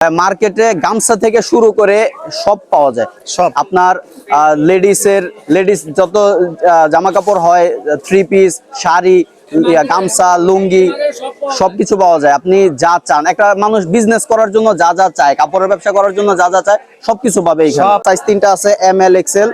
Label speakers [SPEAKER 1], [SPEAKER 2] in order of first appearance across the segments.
[SPEAKER 1] মার্কেটে গামছা থেকে শুরু করে সব পাওয়া যায়।
[SPEAKER 2] সব।
[SPEAKER 1] আপনার লেডিসের লেডিস যত জামা কাপড় হয় থ্রি পিস শাড়ি গামছা লুঙ্গি সবকিছু পাওয়া যায়। আপনি যা চান একটা মানুষ বিজনেস করার জন্য যা যা চায় কাপড়ের ব্যবসা করার জন্য যা যা চায় সবকিছু পাবে এখানে।
[SPEAKER 2] সব।
[SPEAKER 1] সাইজ তিনটা আছে এম এল এক্সেল।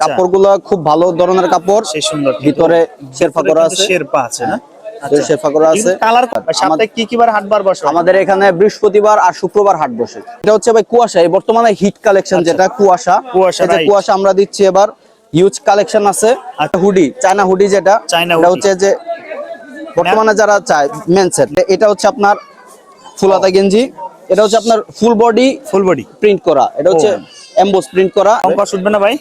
[SPEAKER 1] কাপড়গুলো খুব ভালো ধরনের কাপড়।
[SPEAKER 2] সুন্দর।
[SPEAKER 1] ভিতরে শেরফা করা আছে।
[SPEAKER 2] শেরপা আছে না?
[SPEAKER 1] ভিতরে শেরফা করা আছে।
[SPEAKER 2] কালার সাথে কি কি বার হাট বার বসে?
[SPEAKER 1] আমাদের এখানে বৃহস্পতিবার আর শুক্রবার হাট বসে। এটা হচ্ছে ভাই কুয়াশা। এই বর্তমানে হিট কালেকশন যেটা কুয়াশা।
[SPEAKER 2] আচ্ছা। কুয়াশা.
[SPEAKER 1] কুয়াশা আমরা দিচ্ছি এবার। হিউজ কালেকশন আছে।
[SPEAKER 2] আচ্ছা।
[SPEAKER 1] হুডি চায়না হুডি যেটা এটা হচ্ছে যে বর্তমানে যারা চায় মেনসেট এটা হচ্ছে আপনার ফুলাতা গেঞ্জি। এটা হচ্ছে আপনার full body
[SPEAKER 2] full body
[SPEAKER 1] print করা। এটা হচ্ছে এমবোস প্রিন্ট করা।
[SPEAKER 2] অঙ্ক শুটবে না ভাই?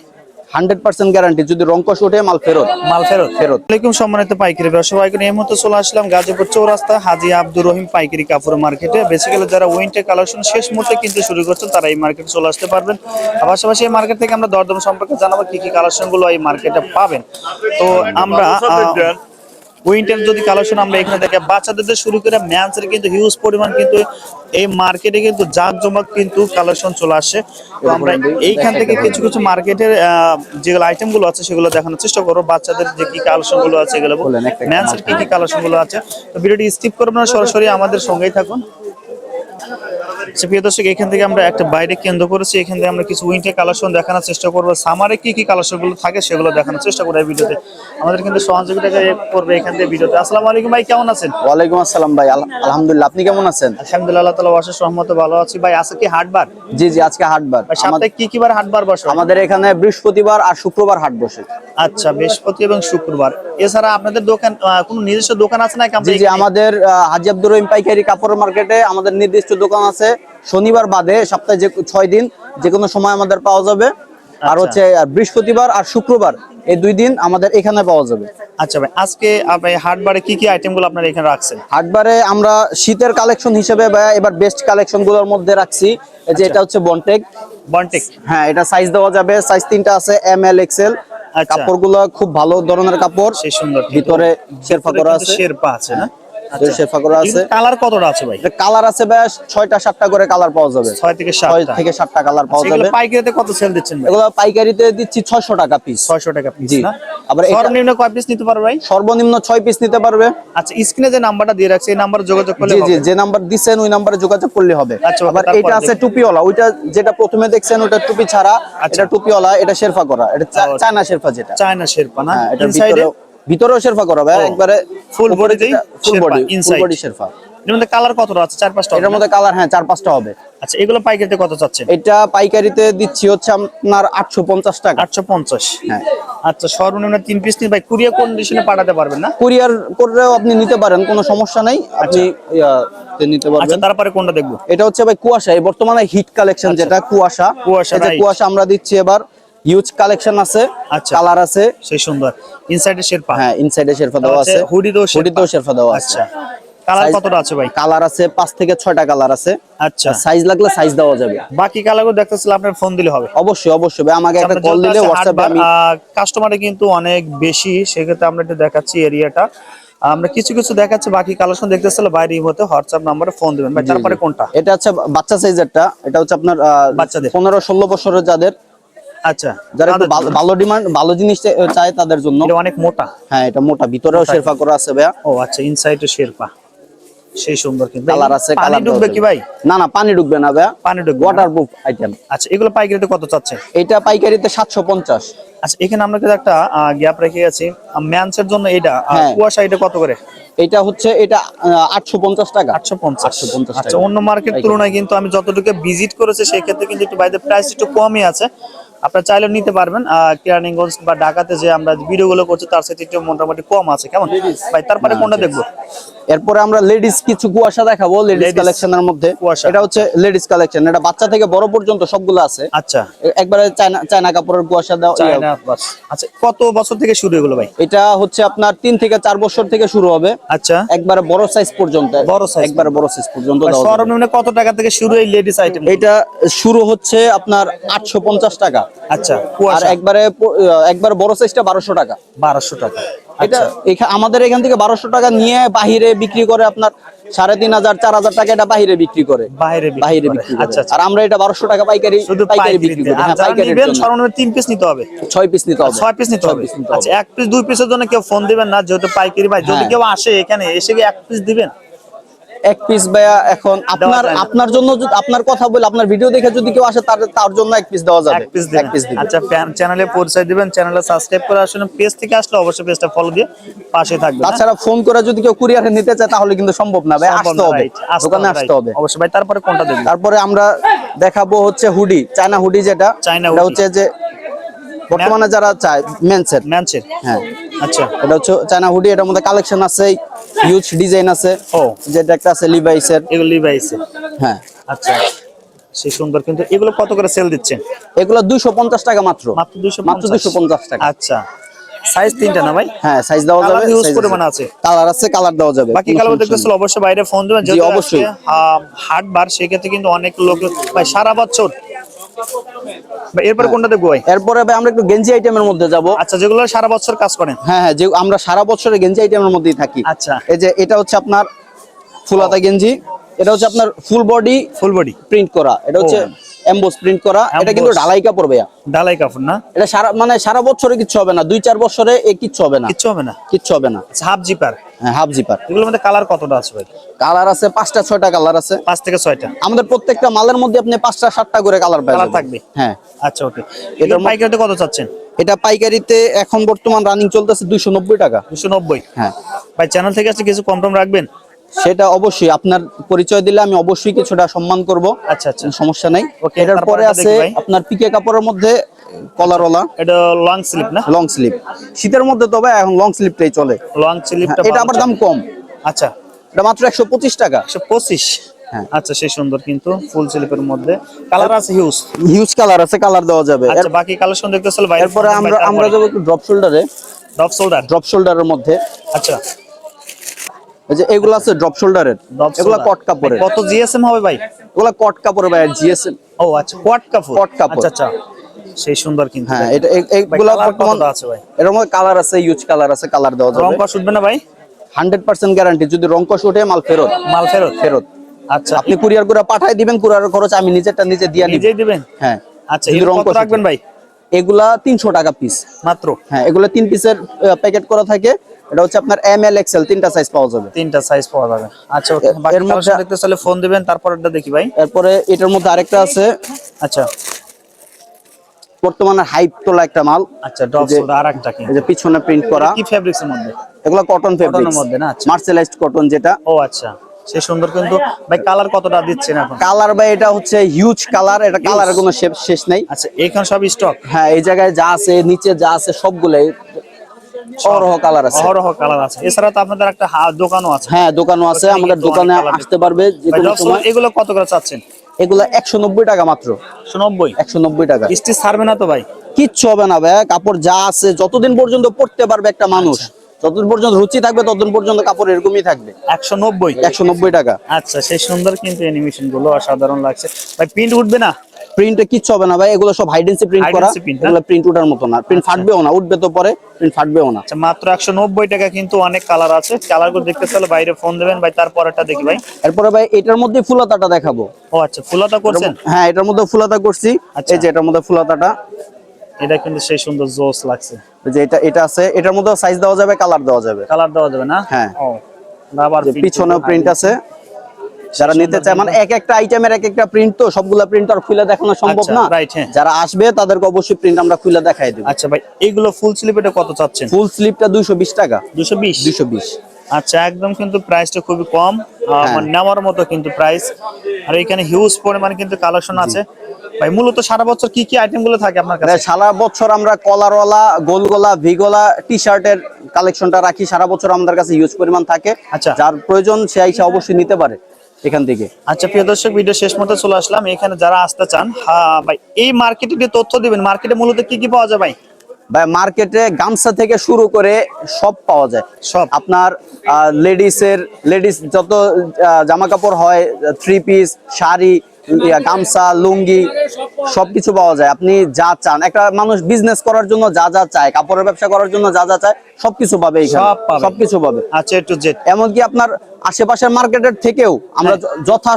[SPEAKER 1] হান্ড্রেড পার্সেন্ট গ্যারান্টি যদি রঙ্কশ ওঠে মাল ফেরত।
[SPEAKER 2] মাল ফেরত
[SPEAKER 1] ফেরত।
[SPEAKER 2] সম্মানিত পাইকারি ব্যবসা এই মুহূর্তে চলে আসলাম গাজীপুর চৌরাস্তা হাজি আব্দুর রহিম পাইকারি কাপড় মার্কেটে। বেসিক্যালি যারা উইন্টার কালেকশন শেষ মুহূর্তে কিন্তু শুরু করছেন তারা এই মার্কেটে চলে আসতে পারবেন। পাশাপাশি এই মার্কেট থেকে আমরা দরদাম সম্পর্কে জানাব কি কি কালেকশনগুলো এই মার্কেটে পাবেন। তো আমরা উইন্টার যদি কালেকশন আমরা এখানে দেখে বাচ্চাদের শুরু করে ম্যান্সের কিন্তু হিউজ পরিমাণ কিন্তু এই মার্কেটে কিন্তু জাক জমাক কিন্তু কালেকশন চলে আসে। তো আমরা এইখান থেকে কিছু কিছু মার্কেটের যেগুলো আইটেমগুলো আছে সেগুলো দেখানোর চেষ্টা করব। বাচ্চাদের যে কি কালেকশনগুলো আছে এগুলো ম্যান্সের কি কি কালেকশনগুলো আছে। তো ভিডিওটি স্কিপ করবেন না সরাসরি আমাদের সঙ্গেই থাকুন। প্রিয় দর্শক এখান থেকে আমরা একটা বাইরে কেন্দ্র করেছি। এখান থেকে আমরা কিছু উইন্টার কালেকশন দেখানোর চেষ্টা করব। সামারে কি কি কালেকশনগুলো থাকে সেগুলো দেখানোর চেষ্টা করব এই ভিডিওতে। আমাদের কিন্তু সহযোগিতা করবে এখান থেকে ভিডিওতে। আসসালামু আলাইকুম ভাই কেমন আছেন?
[SPEAKER 1] ওয়ালাইকুম আসসালাম ভাই আলহামদুলিল্লাহ আপনি কেমন আছেন?
[SPEAKER 2] আলহামদুলিল্লাহ তালা অশেষ রহমত ভালো আছি। ভাই আছে কি হাটবার?
[SPEAKER 1] জি জি আজকে হাটবার।
[SPEAKER 2] ভাই কি কি বার হাটবার বসে?
[SPEAKER 1] আমাদের এখানে বৃহস্পতিবার আর শুক্রবার হাট বসে।
[SPEAKER 2] আচ্ছা বৃহস্পতি এবং শুক্রবার। এছাড়া আপনাদের দোকান কোনো নিজস্ব দোকান আছে নাকি
[SPEAKER 1] জি আমাদের হাজি আব্দুর রহিম পাইকারি কাপড় মার্কেটে আমাদের নির্দিষ্ট দোকান আছে। শনিবার বাদে সপ্তাহে যে ছয় দিন যে কোনো সময় আমাদের পাওয়া যাবে। আর
[SPEAKER 2] আচ্ছা।
[SPEAKER 1] হচ্ছে বৃহস্পতিবার আর শুক্রবার এই দুই দিন আমাদের এখানে পাওয়া যাবে।
[SPEAKER 2] আচ্ছা ভাই আজকে আপনি হাটবারে কি কি আইটেমগুলো আপনারা এখানে রাখছেন?
[SPEAKER 1] হাটবারে আমরা শীতের কালেকশন হিসেবে বা এবার বেস্ট কালেকশনগুলোর মধ্যে রাখছি। এই যে
[SPEAKER 2] আচ্ছা।
[SPEAKER 1] এটা হচ্ছে বনটেক
[SPEAKER 2] বন্টেক
[SPEAKER 1] হ্যাঁ এটা সাইজ দেওয়া যাবে। সাইজ তিনটা আছে এম এল এক্সেল। কাপড়গুলো খুব ভালো ধরনের কাপড়।
[SPEAKER 2] সেই সুন্দর।
[SPEAKER 1] ভিতরে শেরফা করা আছে।
[SPEAKER 2] শেরপা আছে না?
[SPEAKER 1] ভিতরে শেরফা আছে।
[SPEAKER 2] কালার কতটা আছে ভাই?
[SPEAKER 1] কালার আছে বেশ ছয়টা সাতটা করে কালার পাওয়া যাবে।
[SPEAKER 2] ছয় থেকে
[SPEAKER 1] ছয় থেকে সাতটা কালার পাওয়া যাবে।
[SPEAKER 2] পাইকারিতে কত সেল দিচ্ছেন
[SPEAKER 1] এগুলো পাইকারিতে দিচ্ছি ছয়শো টাকা পিস
[SPEAKER 2] ছয়শো টাকা পিস
[SPEAKER 1] জি। আবার
[SPEAKER 2] সর্বনিম্ন কয় পিস নিতে পারবে ভাই?
[SPEAKER 1] সর্বনিম্ন ছয় পিস নিতে পারবে।
[SPEAKER 2] আচ্ছা স্ক্রিনে যে নাম্বারটা দিয়ে রাখছে এই নাম্বারে যোগাযোগ করলে
[SPEAKER 1] জি জি যে নাম্বার দিচ্ছেন ওই নাম্বারে যোগাযোগ করলে হবে।
[SPEAKER 2] আচ্ছা,
[SPEAKER 1] আবার এটা আছে টুপিওয়ালা ওইটা যেটা প্রথমে দেখছেন ওটা টুপি ছাড়া
[SPEAKER 2] আচ্ছা।
[SPEAKER 1] এটা টুপিওয়ালা এটা শেরফা করা এটা চায়না শেরফা যেটা।
[SPEAKER 2] চায়না শেরপা না?
[SPEAKER 1] হ্যাঁ এটা ভিতরেও শেরফা করা ভাই একবারে
[SPEAKER 2] body তেই
[SPEAKER 1] ফুল বডি ফুল বডি শেরফা।
[SPEAKER 2] এর মধ্যে কালার কতটা আছে? চার পাঁচটা হবে
[SPEAKER 1] মধ্যে কালার হ্যাঁ চার পাঁচটা হবে।
[SPEAKER 2] আচ্ছা এগুলো পাইকারিতে কত চাচ্ছেন?
[SPEAKER 1] এটা পাইকারিতে দিচ্ছি হচ্ছে আপনার আটশো পঞ্চাশ টাকা।
[SPEAKER 2] আটশো পঞ্চাশ।
[SPEAKER 1] হ্যাঁ।
[SPEAKER 2] আচ্ছা সর্বনিম্ন তিন পিস নিন ভাই কুরিয়ার কন্ডিশনে পাঠাতে পারবেন না?
[SPEAKER 1] কুরিয়ার করেও আপনি নিতে পারেন কোনো সমস্যা নাই। আপনি ইয়াতে নিতে
[SPEAKER 2] আচ্ছা
[SPEAKER 1] পারবেন
[SPEAKER 2] তারপরে কোনটা দেখব?
[SPEAKER 1] এটা হচ্ছে ভাই কুয়াশা। এই বর্তমানে হিট কালেকশন যেটা কুয়াশা।
[SPEAKER 2] আচ্ছা। কুয়াশা,
[SPEAKER 1] কুয়াশা আমরা দিচ্ছি এবার হিউজ কালেকশন আছে
[SPEAKER 2] আচ্ছা।
[SPEAKER 1] কালার আছে।
[SPEAKER 2] সেই সুন্দর। ইনসাইডে শেরপা?
[SPEAKER 1] হ্যাঁ ইনসাইডে শেরফা দেওয়া আছে।
[SPEAKER 2] হুডিতেও শেরপা।
[SPEAKER 1] হুডিতেও শেরফা দেওয়া আছে।
[SPEAKER 2] আচ্ছা। কালার কতটা আছে ভাই?
[SPEAKER 1] কালার আছে পাঁচ থেকে ছয়টা কালার আছে।
[SPEAKER 2] আচ্ছা।
[SPEAKER 1] সাইজ লাগলে সাইজ দেওয়া যাবে।
[SPEAKER 2] বাকি কালারগুলো দেখতেছিলাম আপনার ফোন দিলে হবে।
[SPEAKER 1] অবশ্যই অবশ্যই ভাই আমাকে একটা কল দিলে হোয়াটসঅ্যাপে আমি
[SPEAKER 2] কাস্টমারে কিন্তু অনেক বেশি সেক্ষেত্রে আমরা একটু দেখাচ্ছি এরিয়াটা আমরা কিছু কিছু দেখাচ্ছি বাকি কালেকশন দেখতেছিল বাইরে হতে হোয়াটসঅ্যাপ নাম্বারে ফোন দিবেন। ভাই তারপরে কোনটা?
[SPEAKER 1] এটা হচ্ছে বাচ্চা সাইজেরটা এটা হচ্ছে আপনার
[SPEAKER 2] বাচ্চাদের।
[SPEAKER 1] পনেরো ষোলো বছরের যাদের
[SPEAKER 2] আচ্ছা।
[SPEAKER 1] যারা ভালো- ডিমান্ড ভালো জিনিস চায় তাদের জন্য।
[SPEAKER 2] এটা অনেক মোটা।
[SPEAKER 1] হ্যাঁ এটা মোটা। ভিতরেও শেরফা করা আছে ভাইয়া।
[SPEAKER 2] ও আচ্ছা ইনসাইডে শেরপা। সেই সুন্দর কিন্তু।
[SPEAKER 1] কালার আছে কালার
[SPEAKER 2] ডুববে কি ভাই?
[SPEAKER 1] না না পানি ঢুকবে না ভাইয়া।
[SPEAKER 2] পানি ডুববে
[SPEAKER 1] ওয়াটারপ্রুফ আইটেম
[SPEAKER 2] আচ্ছা এগুলো পাইকারিতে কত চাচ্ছেন?
[SPEAKER 1] এটা পাইকারিতে সাতশো পঞ্চাশ।
[SPEAKER 2] আচ্ছা এখানে আমরা কিন্তু একটা গ্যাপ রেখে গেছি। ম্যানসের জন্য এটা
[SPEAKER 1] হ্যাঁ।
[SPEAKER 2] কুয়াশা এটা কত করে?
[SPEAKER 1] এটা হচ্ছে এটা আটশো পঞ্চাশ টাকা।
[SPEAKER 2] আটশো পঞ্চাশ।
[SPEAKER 1] 850
[SPEAKER 2] আচ্ছা অন্য মার্কেট
[SPEAKER 1] তুলনায়
[SPEAKER 2] কিন্তু আমি যতটুকু ভিজিট করেছি সেই ক্ষেত্রে কিন্তু একটু প্রাইস একটু কমই আছে। আপনারা চাইলে নিতে পারবেন কেরানীগঞ্জ বা ঢাকাতে যে আমরা ভিডিও গুলো করছি তার সাথে একটু মোটামুটি কম আছে কেমন? ভাই তারপরে কোনটা দেখব?
[SPEAKER 1] এরপরে আমরা লেডিস কিছু কুয়াশা দেখাবো লেডিস
[SPEAKER 2] Ladies
[SPEAKER 1] কালেকশনের মধ্যে। এটা হচ্ছে লেডিস কালেকশন এটা বাচ্চা থেকে বড় পর্যন্ত সবগুলো আছে।
[SPEAKER 2] আচ্ছা।
[SPEAKER 1] একবারে চায়না চায়না কাপড়ের কুয়াশা দেওয়া ইয়ে,
[SPEAKER 2] আচ্ছা কত বছর থেকে শুরু এগুলো ভাই?
[SPEAKER 1] এটা হচ্ছে আপনার তিন থেকে চার বছর থেকে শুরু হবে।
[SPEAKER 2] আচ্ছা।
[SPEAKER 1] একবারে বড় সাইজ পর্যন্ত।
[SPEAKER 2] বড় size
[SPEAKER 1] একবারে বড় সাইজ পর্যন্ত
[SPEAKER 2] সর্বনিম্ন কত টাকা থেকে শুরু এই লেডিস আইটেম
[SPEAKER 1] এটা শুরু হচ্ছে আপনার আটশো পঞ্চাশ টাকা।
[SPEAKER 2] আচ্ছা
[SPEAKER 1] আর একবারে একবার বড় সাইজটা বারোশো টাকা।
[SPEAKER 2] বারোশো টাকা।
[SPEAKER 1] এটা
[SPEAKER 2] আচ্ছা।
[SPEAKER 1] আমাদের এখান থেকে বারোশো টাকা নিয়ে বাহিরে বিক্রি করে আপনার সাড়ে তিন হাজার চার হাজার টাকা এটা বাইরে বিক্রি করে।
[SPEAKER 2] করে।
[SPEAKER 1] বিক্রি
[SPEAKER 2] আচ্ছা আচ্ছা।
[SPEAKER 1] আর আমরা এটা বারোশো টাকা পাইকারি পাইকারি বিক্রি করি। হ্যাঁ
[SPEAKER 2] তিন পিস নিতে হবে।
[SPEAKER 1] ছয় পিস নিতে হবে।
[SPEAKER 2] ছয় পিস নিতে হবে। আচ্ছা এক পিস দুই পিসের জন্য কেউ ফোন দিবেন না যেহেতু পাইকারি ভাই যদি
[SPEAKER 1] হ্যাঁ।
[SPEAKER 2] কেউ আসে এখানে এসে কি এক পিস দিবেন?
[SPEAKER 1] এক পিস ভাইয়া এখন আপনার আপনার জন্য যদি আপনার কথা বলে আপনার ভিডিও দেখে যদি কেউ আসে তার তার জন্য এক পিস দেওয়া যাবে।
[SPEAKER 2] এক পিস
[SPEAKER 1] এক পিস দিবেন।
[SPEAKER 2] আচ্ছা চ্যানেলে পরিচয় দিবেন চ্যানেলে সাবস্ক্রাইব করে আসলে পেজ থেকে আসলে অবশ্যই পেজটা ফলো দিয়ে পাশে থাকবেন। হ্যাঁ?
[SPEAKER 1] তাছাড়া ফোন করে যদি কেউ কুরিয়ারে নিতে চায় তাহলে কিন্তু সম্ভব না ভাই আসতে হবে। দোকানে আসতে হবে।
[SPEAKER 2] অবশ্যই ভাই তারপরে কোনটা দেখবেন
[SPEAKER 1] তারপরে আমরা দেখাবো হচ্ছে হুডি চায়না হুডি যেটা।
[SPEAKER 2] চায়না
[SPEAKER 1] এটা হচ্ছে যে বর্তমানে যারা চায় মেন্সের
[SPEAKER 2] ম্যানচের
[SPEAKER 1] হ্যাঁ।
[SPEAKER 2] আচ্ছা।
[SPEAKER 1] এটা হচ্ছে চায়না হুডি এটার মধ্যে কালেকশন আছে। হিউজ ডিজাইন আছে।
[SPEAKER 2] ও।
[SPEAKER 1] যেটা একটা আছে লিভাইসের
[SPEAKER 2] এগুলো লিভাইসে
[SPEAKER 1] হ্যাঁ।
[SPEAKER 2] আচ্ছা। সে সুন্দর কিন্তু এগুলো কত করে সেল দিচ্ছেন
[SPEAKER 1] এগুলো দুইশো পঞ্চাশ টাকা মাত্র।
[SPEAKER 2] মাত্র দুশো
[SPEAKER 1] মাত্র দুইশো পঞ্চাশ টাকা।
[SPEAKER 2] আচ্ছা। সাইজ তিনটা না ভাই?
[SPEAKER 1] হ্যাঁ সাইজ দেওয়া যাবে
[SPEAKER 2] use পরিমাণে আছে।
[SPEAKER 1] কালার আছে কালার দেওয়া যাবে
[SPEAKER 2] বাকি
[SPEAKER 1] কোনো
[SPEAKER 2] কালো
[SPEAKER 1] সমস্যা
[SPEAKER 2] দেখতেছিল অবশ্যই বাইরে ফোন দেবেন যেহেতু
[SPEAKER 1] অবশ্যই।
[SPEAKER 2] হাট বার সেক্ষেত্রে কিন্তু অনেক লোক ভাই সারা বছর এরপরে কোনটাতে দেখব
[SPEAKER 1] এরপরে ভাই আমরা একটু গেঞ্জি আইটেমের মধ্যে যাব।
[SPEAKER 2] আচ্ছা যেগুলো সারা বছর কাজ করেন
[SPEAKER 1] হ্যাঁ হ্যাঁ যে আমরা সারা বছরের গেঞ্জি আইটেমের মধ্যেই থাকি।
[SPEAKER 2] আচ্ছা।
[SPEAKER 1] এই যে এটা হচ্ছে আপনার ফুলাতা গেঞ্জি এটা হচ্ছে আপনার full body
[SPEAKER 2] full body
[SPEAKER 1] print করা। এটা হচ্ছে এমবোস প্রিন্ট করা এটা কিন্তু ঢালাই কাপড় ভাইয়া।
[SPEAKER 2] ডালাই কাপড় না?
[SPEAKER 1] এটা সারা মানে সারা বছরে কিচ্ছু হবে না দুই চার বছরে এ কিচ্ছু হবে না।
[SPEAKER 2] কিচ্ছু হবে না?
[SPEAKER 1] কিচ্ছু হবে না।
[SPEAKER 2] আচ্ছা হাফ জিপার
[SPEAKER 1] হ্যাঁ হাফ জিপার
[SPEAKER 2] এগুলোর মধ্যে কালার কতটা আছে ভাই?
[SPEAKER 1] কালার আছে পাঁচটা ছয়টা কালার আছে।
[SPEAKER 2] পাঁচ থেকে ছয়টা?
[SPEAKER 1] আমাদের প্রত্যেকটা মালের মধ্যে আপনি পাঁচটা সাতটা করে কালার পাবেন
[SPEAKER 2] থাকবে?
[SPEAKER 1] হ্যাঁ।
[SPEAKER 2] আচ্ছা ওকে পাইকারিতে কত চাচ্ছেন?
[SPEAKER 1] এটা পাইকারিতে এখন বর্তমান রানিং চলতেছে দুইশো নব্বই টাকা।
[SPEAKER 2] নব্বই?
[SPEAKER 1] হ্যাঁ।
[SPEAKER 2] ভাই চ্যানেল থেকে আছে কিছু কম টম রাখবেন?
[SPEAKER 1] সেটা অবশ্যই আপনার পরিচয় দিলে আমি অবশ্যই কিছুটা সম্মান করব।
[SPEAKER 2] আচ্ছা আচ্ছা।
[SPEAKER 1] সমস্যা নাই। এটার পরে আছে আপনার পিকে কাপড়ের মধ্যে কলারওয়ালা।
[SPEAKER 2] এটা লং স্লিপ না?
[SPEAKER 1] লং স্লিপ শীতের মধ্যে তবে এখন লং স্লিপটাই চলে।
[SPEAKER 2] লং স্লিপটা
[SPEAKER 1] এটা আবার দাম কম।
[SPEAKER 2] আচ্ছা।
[SPEAKER 1] এটা মাত্র টাকা। হ্যাঁ।
[SPEAKER 2] আচ্ছা সেই সুন্দর কিন্তু ফুল স্লিপের মধ্যে। কালার আছে হিউজ
[SPEAKER 1] হিউজ কালার আছে কালার দেওয়া যাবে।
[SPEAKER 2] আচ্ছা বাকি কালেকশন দেখতেছিল বাইরে
[SPEAKER 1] এরপরে আমরা আমরা যাব একটু ড্রপ শোল্ডারে
[SPEAKER 2] ডপ শোল্ডার
[SPEAKER 1] ড্রপ শোল্ডারের মধ্যে।
[SPEAKER 2] আচ্ছা।
[SPEAKER 1] এই যে এগুলো আছে ড্রপ শোল্ডারের এগুলো কট কাপড়ের।
[SPEAKER 2] কত জিএসএম হবে ভাই?
[SPEAKER 1] এগুলো কট কাপড়ের ভাই জিএসএম
[SPEAKER 2] ও আচ্ছা কোয়াট কাপড়।
[SPEAKER 1] কোয়াট কাপড়।
[SPEAKER 2] আচ্ছা আচ্ছা। সেই সুন্দর কিন্তু
[SPEAKER 1] হ্যাঁ এটা এগুলো বর্তমান
[SPEAKER 2] আছে ভাই?
[SPEAKER 1] এর মধ্যে কালার আছে ইউজ কালার আছে কালার দেওয়া
[SPEAKER 2] রং
[SPEAKER 1] যাবে।
[SPEAKER 2] কস উঠবে না ভাই?
[SPEAKER 1] হান্ড্রেড পার্সেন্ট গ্যারান্টি যদি রংকশ ওঠে মাল ফেরত।
[SPEAKER 2] মাল ফেরত?
[SPEAKER 1] ফেরত।
[SPEAKER 2] আচ্ছা।
[SPEAKER 1] আপনি কুরিয়ার করে পাঠাই দিবেন কুরিয়ারের খরচ আমি নিজেরটা নিজে দিয়ে নিব।
[SPEAKER 2] নিজেই দিবেন?
[SPEAKER 1] হ্যাঁ।
[SPEAKER 2] আচ্ছা এগুলো
[SPEAKER 1] রং কষ
[SPEAKER 2] রাখবেন ভাই?
[SPEAKER 1] এগুলা তিনশো টাকা পিস
[SPEAKER 2] মাত্র?
[SPEAKER 1] হ্যাঁ এগুলো তিন পিসের প্যাকেট করা থাকে। এটা হচ্ছে আপনার এম এল এক্সেল তিনটা সাইজ পাওয়া যাবে।
[SPEAKER 2] তিনটা সাইজ পাওয়া যাবে। আচ্ছা
[SPEAKER 1] এর- মধ্যে-
[SPEAKER 2] দেখতে চাইলে ফোন দিবেন তারপর এটা দেখি ভাই।
[SPEAKER 1] এরপরে এটার মধ্যে আরেকটা আছে।
[SPEAKER 2] আচ্ছা।
[SPEAKER 1] বর্তমানে হাইপ তোলা একটা মাল।
[SPEAKER 2] আচ্ছা শোল্ডার আরেকটা কি
[SPEAKER 1] এই যে পিছনে প্রিন্ট করা।
[SPEAKER 2] কি ফেব্রিক্স এর মধ্যে?
[SPEAKER 1] এগুলো কটন ফেব্রিক
[SPEAKER 2] কটনের মধ্যে না? আচ্ছা।
[SPEAKER 1] মার্সেলাইজড কটন যেটা।
[SPEAKER 2] ও আচ্ছা। সে সুন্দর কিন্তু ভাই কালার কতটা দিচ্ছেন এখন?
[SPEAKER 1] কালার ভাই এটা হচ্ছে হিউজ কালার এটা কালারের কোনো শেপ শেষ নেই।
[SPEAKER 2] আচ্ছা এখানে সব স্টক
[SPEAKER 1] হ্যাঁ এই জায়গায় যা আছে নিচে যা আছে সবগুলাই কালার আছে।
[SPEAKER 2] অহরহ কালার আছে। এছাড়া তো আপনাদের একটা দোকানও আছে।
[SPEAKER 1] হ্যাঁ দোকানও আছে। আমাদের দোকানে আসতে পারবে যে কোনো সময়।
[SPEAKER 2] এগুলো কত করে চাচ্ছেন?
[SPEAKER 1] এগুলো একশো নব্বই টাকা মাত্র।
[SPEAKER 2] একশো নব্বই?
[SPEAKER 1] একশো নব্বই টাকা।
[SPEAKER 2] স্টিচ ছাড়বে না তো ভাই?
[SPEAKER 1] কিচ্ছু হবে না ভাই। কাপড় যা আছে যতদিন পর্যন্ত পড়তে পারবে একটা মানুষ। যতদিন পর্যন্ত রুচি থাকবে ততদিন পর্যন্ত কাপড় এরকমই থাকবে।
[SPEAKER 2] একশো নব্বই?
[SPEAKER 1] একশো নব্বই টাকা।
[SPEAKER 2] আচ্ছা সেই সুন্দর কিন্তু অ্যানিমেশনগুলো অসাধারণ লাগছে। ভাই প্রিন্ট উঠবে না?
[SPEAKER 1] প্রিন্টে কিচ্ছু হবে না ভাই এগুলো সব হাইডেন্সি প্রিন্ট করা? এগুলো প্রিন্ট ওঠার মতো না। প্রিন্ট ফাটবেও না উঠবে তো পরে প্রিন্ট ফাটবেও না।
[SPEAKER 2] আচ্ছা মাত্র টাকা কিন্তু অনেক কালার আছে। কালারগুলো দেখতে চাইলে বাইরে ফোন দেবেন ভাই তারপরেরটা দেখি ভাই।
[SPEAKER 1] এরপরে ভাই এটার মধ্যে ফুলাতাটা দেখাবো।
[SPEAKER 2] ও আচ্ছা ফুলাতা করছেন?
[SPEAKER 1] হ্যাঁ এটার মধ্যে ফুলাতা করছি।
[SPEAKER 2] আচ্ছা।
[SPEAKER 1] এই যে এটার মধ্যে ফুলাতাটা।
[SPEAKER 2] এটা কিন্তু সেই সুন্দর জোস লাগছে।
[SPEAKER 1] যে এটা এটা আছে। এটার মধ্যে সাইজ দেওয়া যাবে কালার দেওয়া যাবে।
[SPEAKER 2] কালার দেওয়া যাবে না?
[SPEAKER 1] হ্যাঁ।
[SPEAKER 2] ও আবার
[SPEAKER 1] পিছনেও প্রিন্ট আছে। যারা নিতে চায় মানে এক একটা আইটেমের এক একটা প্রিন্ট তো সবগুলা প্রিন্ট আর খুলে দেখানো সম্ভব
[SPEAKER 2] আচ্ছা,
[SPEAKER 1] না।
[SPEAKER 2] হ্যাঁ।
[SPEAKER 1] যারা আসবে তাদেরকে অবশ্যই প্রিন্ট আমরা খুলে দেখাই দেব।
[SPEAKER 2] আচ্ছা ভাই এইগুলো ফুল স্লিপ এটা কত চাচ্ছেন?
[SPEAKER 1] ফুল স্লিপটা দুইশো বিশ টাকা।
[SPEAKER 2] দুশো বিশ?
[SPEAKER 1] দুইশো বিশ।
[SPEAKER 2] আচ্ছা একদম কিন্তু প্রাইসটা খুবই কম।
[SPEAKER 1] হ্যাঁ।
[SPEAKER 2] মানে নেওয়ার মতো কিন্তু প্রাইস আর এখানে হিউজ পরিমাণে কিন্তু কালেকশন আছে। ভাই মূলত সারা বছর কি কি আইটেমগুলো থাকে আপনার কাছে?
[SPEAKER 1] সারা বছর আমরা কলারওয়ালা গোলগোলা ভিগোলা টি শার্টের কালেকশনটা রাখি। সারা বছর আমাদের কাছে ইউজ পরিমাণ থাকে।
[SPEAKER 2] আচ্ছা।
[SPEAKER 1] যার প্রয়োজন সে আইসা অবশ্যই নিতে পারে। এখান থেকে।
[SPEAKER 2] আচ্ছা প্রিয় দর্শক ভিডিও শেষ মতো চলে আসলাম। এখানে যারা আসতে চান হ্যাঁ ভাই এই মার্কেটে যে তথ্য দিবেন। মার্কেটে মূলত কি কি পাওয়া যায় ভাই?
[SPEAKER 1] ভাই মার্কেটে গামছা থেকে শুরু করে সব পাওয়া যায়।
[SPEAKER 2] সব।
[SPEAKER 1] আপনার লেডিসের লেডিস যত জামা কাপড় হয় থ্রি পিস শাড়ি গামছা লুঙ্গি সবকিছু পাওয়া যায়। আপনি যা চান একটা মানুষ বিজনেস করার জন্য যা যা চায় কাপড়ের ব্যবসা করার জন্য যা যা চায় সবকিছু পাবে। সবকিছু পাবে।
[SPEAKER 2] আচ্ছা একটু জেড।
[SPEAKER 1] এমনকি আপনার আশেপাশের মার্কেটের থেকেও আমরা যথা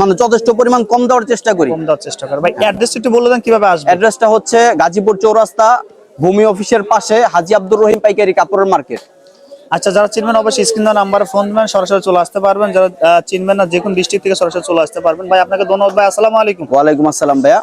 [SPEAKER 1] মানে যথেষ্ট পরিমাণ কম দেওয়ার চেষ্টা করি।
[SPEAKER 2] কম দেওয়ার চেষ্টা করে। ভাই অ্যাড্রেস একটু বলে দেন কীভাবে আসবে?
[SPEAKER 1] অ্যাড্রেসটা হচ্ছে গাজীপুর চৌরাস্তা ভূমি অফিসের পাশে হাজি আব্দুর রহিম পাইকারি কাপড়ের মার্কেট।
[SPEAKER 2] আচ্ছা যারা চিনবেন অবশ্যই স্ক্রিন নাম্বার ফোন দিবেন, সরাসরি চলে আসতে পারবেন। যারা চিনবেন না, যে কোনো ডিস্ট্রিক্ট থেকে সরাসরি চলে আসতে পারবেন। ভাই, আপনাকে ধন্যবাদ, ভাই, আসসালামু আলাইকুম।
[SPEAKER 1] ওয়ালাইকুম আসসালাম, ভাইয়া।